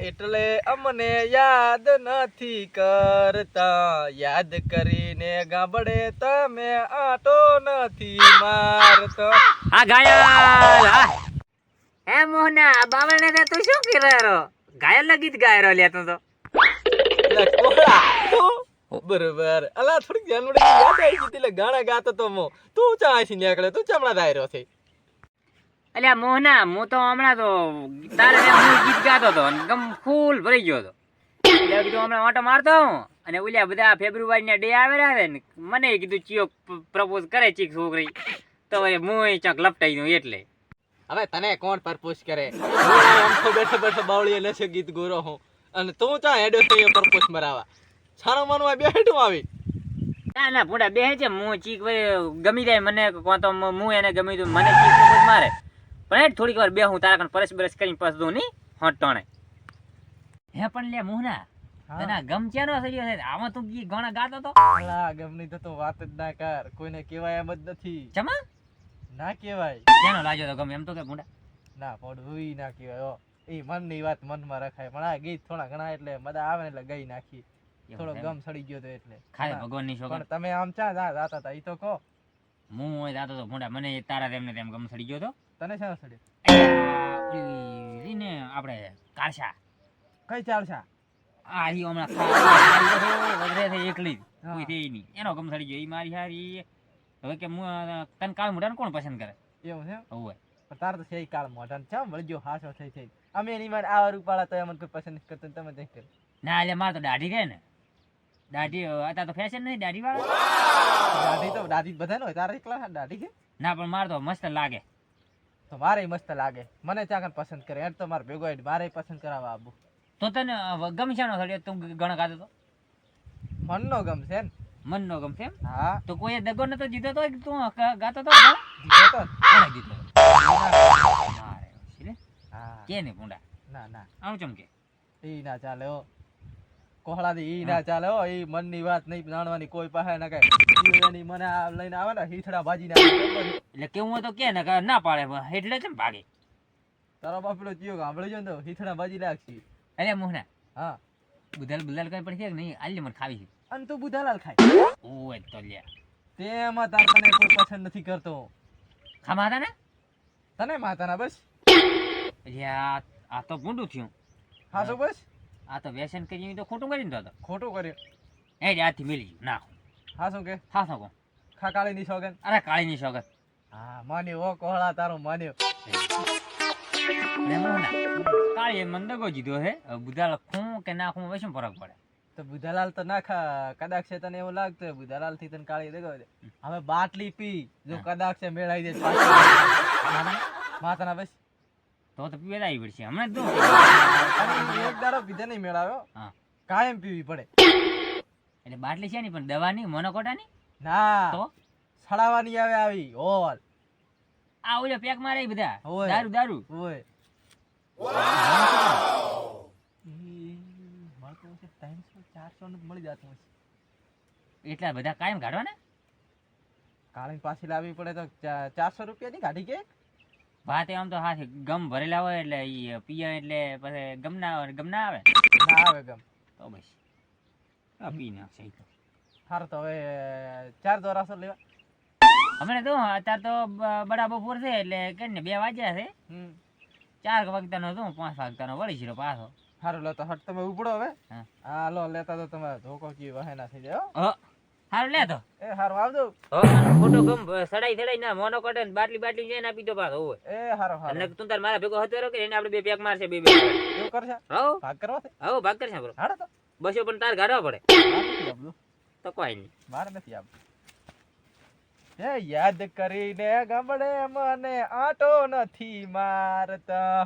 એટલે અમને યાદ નથી કરતા. યાદ કરીને ગાબડે તમે આટો નથી મારતા. આ ઘાયલ હે. મોહના બાવળને તે તું શું કરી રહ્યો? ઘાયલ ના ગીત ગાય રહ્યો લે તું તો? બરોબર. અલા થોડીક ધ્યાન વડે યાદ આવી ગઈ એટલે ગાણા ગાતો તો મો. તું ચા આથી નીકળે તું ચમડા દાયરો છે? અલ્યા મોહના હું તો હમણાં તો તારે હું ગીત ગાતો હતો ગમ ફૂલ ભરી ગયો હતો. એટલે કીધું હમણાં ઓટો મારતો હું અને ઓલ્યા બધા ફેબ્રુઆરી ના ડે આવેલા છે ને મને કીધું ચિયો પ્રપોઝ કરે ચીક છોકરી. તો હવે હું ચક લપટાઈ દઉં એટલે. હવે તને કોણ પરપોઝ કરે? બેઠો બેઠો બાવળીએ લેશે ગીત ગોરો હું. અને તું ચા હેડો એ પરપોઝ મરાવા? છાણો માનું બે હેઠું આવી. ના ના પૂડા બે છે. હું ચીક ગમી જાય મને કોણ તો હું એને ગમી દઉં મને ચીક પ્રપોઝ મારે. પણ થોડીક વાર બે હું તારા કણ પરસ બરસ કરીને પસ દઉં નહીં હોટ ટોણે હે પણ લે મોહના તને ગમ ચેનો સડ્યો છે? આમાં તું ગીત ગાણા ગાતો તો? અલા ગમની તો તું વાત જ ના કર. કોઈને કહેવાય એમ જ નથી. ચમા? ના કહેવાય. ચેનો લાગ્યો તો ગમ એમ તો કે મુંડા ના પડવું ના કહેવાય. એ મનની વાત મનમાં રખાય. પણ આ ગીત થોડા ઘણા એટલે મજા આવે ને એટલે ગઈ નાખી. થોડો ગમ સડી ગયો તો એટલે. ખાય ના, ભગવાનની પણ તમે આમ ચા જા જાતા હતા એ તો કહો. હું હોય જાતો તો મુંડા મને તારા તેમને તેમ ગમ સડી ગયો તો? તને શા સડ્યો ને આપણે કાળશા કઈ ચાલશા? આ હી હમણાં વધરે થઈ એકલી કોઈ થઈ નહીં. એનો ગમ સડી ગયો. એ મારી હારી હવે કે હું તને કાળ મોઢાને કોણ પસંદ કરે? એવું છે હોય પણ તાર તો છે કાળ મોઢાને. ચા વળગ્યો હાસો થઈ થઈ. અમે એની માર આ રૂપાળા તો એમ કોઈ પસંદ કરતો તમે દેખ ના એટલે મારે તો દાઢી રહે ને. દાઢી અત્યારે તો ફેશન નહીં દાઢી વાળા. દાઢી તો દાઢી બધા હોય તારે એકલા દાઢી છે? ના પણ મારે તો મસ્ત લાગે. તો મારે મસ્ત લાગે. મને ચાકન પસંદ કરે એમ તો મારે ભેગો એટ મારે પસંદ કરાવવા આબુ તો તને અ, ગમે છે સડ્યો તું ગણ ગાતો તો? મનનો ગમશે ને મનનો ગમશે એમ? હા. તો કોઈ દગો નતો જીતો તો તું ગાતો તો? જીતો તો? કોણે હા. કે ને પુંડા ના ના. આવું ચમકે એ ના ચાલે હો. કોહળાની ઈ ના ચાલે હો ઈ મનની વાત નહીં જાણવાની કોઈ પાસે ના કઈ. એની મને આ લઈને આવે ને હીથડા ભાજી ના એટલે કેવું તો કે ના કે ના પાડે એટલે કેમ ભાગે? તારો બાપડો ચિયો ગામડે જો ને તો હીથડા ભાજી નાખશી. અરે મોહના હા. બુધાલ બુધાલ કઈ પડશે કે નહીં? આલ્ય મને ખાવી છે. અને તું બુધાલાલ ખાય. ઓય તો લ્યા. તેમાં તાર તને કોઈ પસંદ નથી કરતો. હતા ને તને માતાના બસ. લ્યા આ તો ભૂંડું થયું. હા તો બસ. આ તો વ્યસન કરી તો ખોટું કરીને તો ખોટું કર્યું. એ જ આથી મિલી. ના હા હાસો કે? હા શકો ખાકાળી ની સોગન અરે કાળીની સોગત હા માન્યો ઓ કોહળા તારો માન્યો. કાળી એ મને દગો જીધો હે. હવે બુધાલ ખું કે ના ખું હવે શું ફરક પડે? તો બુધાલાલ તો ના ખા કદાચ છે તને એવું લાગતું હોય બુધાલાલથી તને કાળી દગો હવે બાટલી પી જો કદાચ છે મેળાઈ દે. માતાના બસ. તો તો પીવા આવી પડશે. હમણાં તો. એક દાડો પીધે નહીં મેળાવ્યો. હા. કાયમ પીવી પડે. એટલે બાટલી છે નહીં પણ દવાની મોનોકોટાની? ના. તો? સડાવાની આવે આવી ઓલ આ ઓલો પેક મારે બધા. દારૂ દારૂ. ઓય એટલા બધા કાયમ કાઢવાના? કાળી પાછી લાવવી પડે તો ચારસો રૂપિયા ની ગાડી કે વાત આમ તો હાથે ગમ ભરેલા હોય એટલે ઈ પીએ એટલે પછી ગમ ના આવે ગમ ના આવે? ના આવે ગમ. તો બસ. આ પી નાખશે તો સારું તો હવે ચાર દોરાસો લેવા. હમણાં તો અત્યારે તો બડા બપોર છે એટલે કે ને બે વાગ્યા છે. ચાર વાગતાનો હતો પાંચ વાગતાનો વળી છે પાછો. સારું લો તો હટ તમે ઉપડો હવે. હા. લો લેતા તો તમારે ધોકો કી વહેના થઈ જાય હો. હારું લે તો. એ હારું આવજો. ફોટો ગમ સડાઈ સડાઈ ના મોનો કોટન બાટલી બાટલી જઈને આપી દો પાછો હોય એ હારો હારો. એટલે તું તાર મારા ભેગો હતો કે એને આપણે બે પેક મારશે બે બે. એવું કરશે? હો ભાગ કરવા છે? હો ભાગ કરશે બરો હાડો તો. બસો પણ તાર ગાડવા પડે. તો કોઈ નહીં. મારે નથી આપ એ યાદ કરીને ગામડે મને આટો નથી મારતા.